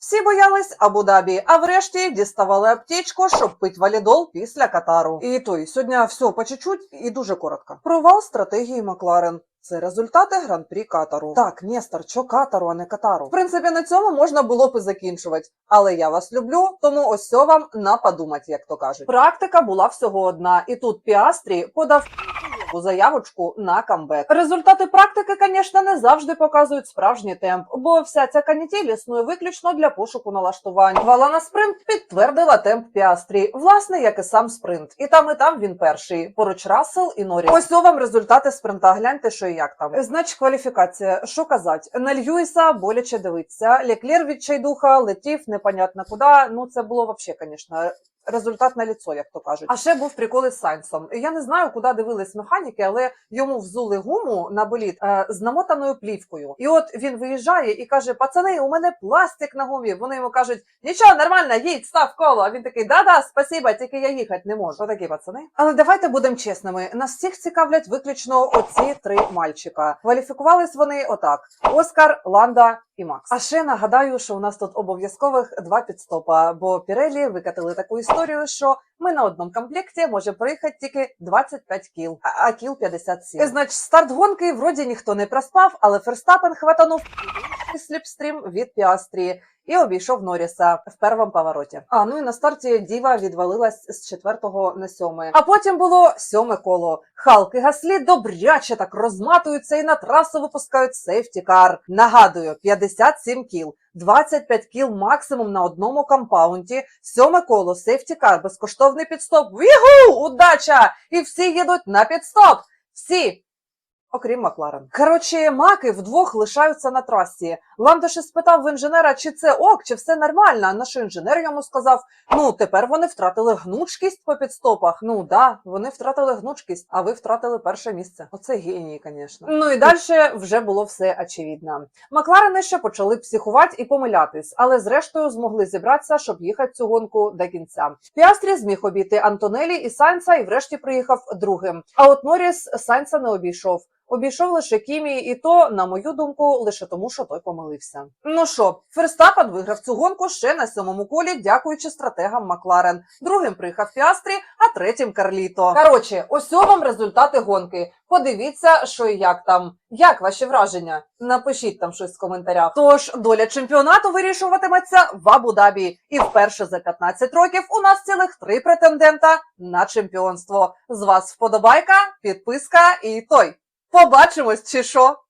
Всі боялись Абу-Дабі, а врешті діставали аптечку, щоб пить валідол після Катару. І той сьогодні все по чуть-чуть і дуже коротко. Провал стратегії Макларен. Це результати гран-прі Катару. Так, Нестор, чо Катару, а не Катару. В принципі, на цьому можна було б і закінчувати. Але я вас люблю, тому ось вам на подумать, як то кажуть. Практика була всього одна, і тут Піастрі подав заявочку на камбек. Результати практики, звісно, не завжди показують справжній темп, бо вся ця канітель існує виключно для пошуку налаштувань. Вала на спринт підтвердила темп Піастрі, власне, як і сам спринт. І там, і там він перший. Поруч Рассел і Норріс. Ось вам результати спринта. Гляньте, що і як там. Значить, кваліфікація. Що казать? На Льюіса боляче дивиться. Леклер відчайдуха летів непонятно куди. Ну це було вообще, звісно. Результат на ліцо, як то кажуть. А ще був прикол із Сайнсом. Я не знаю, куди дивились механіки, але йому взули гуму на боліт е, з намотаною плівкою. І от він виїжджає і каже: Пацани, у мене пластик на гумі. Вони йому кажуть: нічого, нормально, їдь, став коло. А він такий: да-да, спасіба, тільки я їхати не можу. Отакі пацани. Але давайте будемо чесними. Нас всіх цікавлять виключно оці три мальчика. Кваліфікувались вони отак: Оскар, Ланда і Макс. А ще нагадаю, що у нас тут обов'язкових два підстопа, бо Пірелі викатили таку історію, що ми на одному комплекті може проїхати тільки 25 кіл, а- кіл 57. Значить, старт гонки вроді ніхто не проспав, але Ферстапен хватанув сліпстрім від Піастрі. І обійшов Норріса в першому повороті. А ну і на старті Діва відвалилась з четвертого на сьоме. А потім було сьоме коло. Халк і Гаслі добряче так розматуються і на трасу випускають сейфтікар. Нагадую, 57 кіл. 25 кіл максимум на одному компаунді. Сьоме коло, сейфтікар, безкоштовний підстоп. Вігу! Удача! І всі їдуть на підстоп. Всі! Окрім Макларен. Коротше, маки вдвох лишаються на трасі. Ландоші спитав в інженера, чи це ок, чи все нормально. На що інженер йому сказав: ну тепер вони втратили гнучкість по підстопах. Ну да, вони втратили гнучкість, а ви втратили перше місце. Оце генії, звісно. Ну і далі вже було все очевидно. Макларени ще почали психувати і помилятись, але зрештою змогли зібратися, щоб їхати цю гонку до кінця. Піастрі зміг обійти Антонелі і Сайнса, і врешті приїхав другим. А от Норріс Сайнса не обійшов. Обійшов лише Кімі, і то, на мою думку, лише тому, що той помилився. Ну що, Ферстапен виграв цю гонку ще на сьомому колі, дякуючи стратегам Макларен. Другим приїхав Піастрі, а третім Карліто. Коротше, ось вам результати гонки. Подивіться, що і як там. Як ваші враження? Напишіть там щось в коментарях. Тож доля чемпіонату вирішуватиметься в Абу-Дабі. І вперше за 15 років у нас цілих три претендента на чемпіонство. З вас вподобайка, підписка і той. Побачимось, чи що?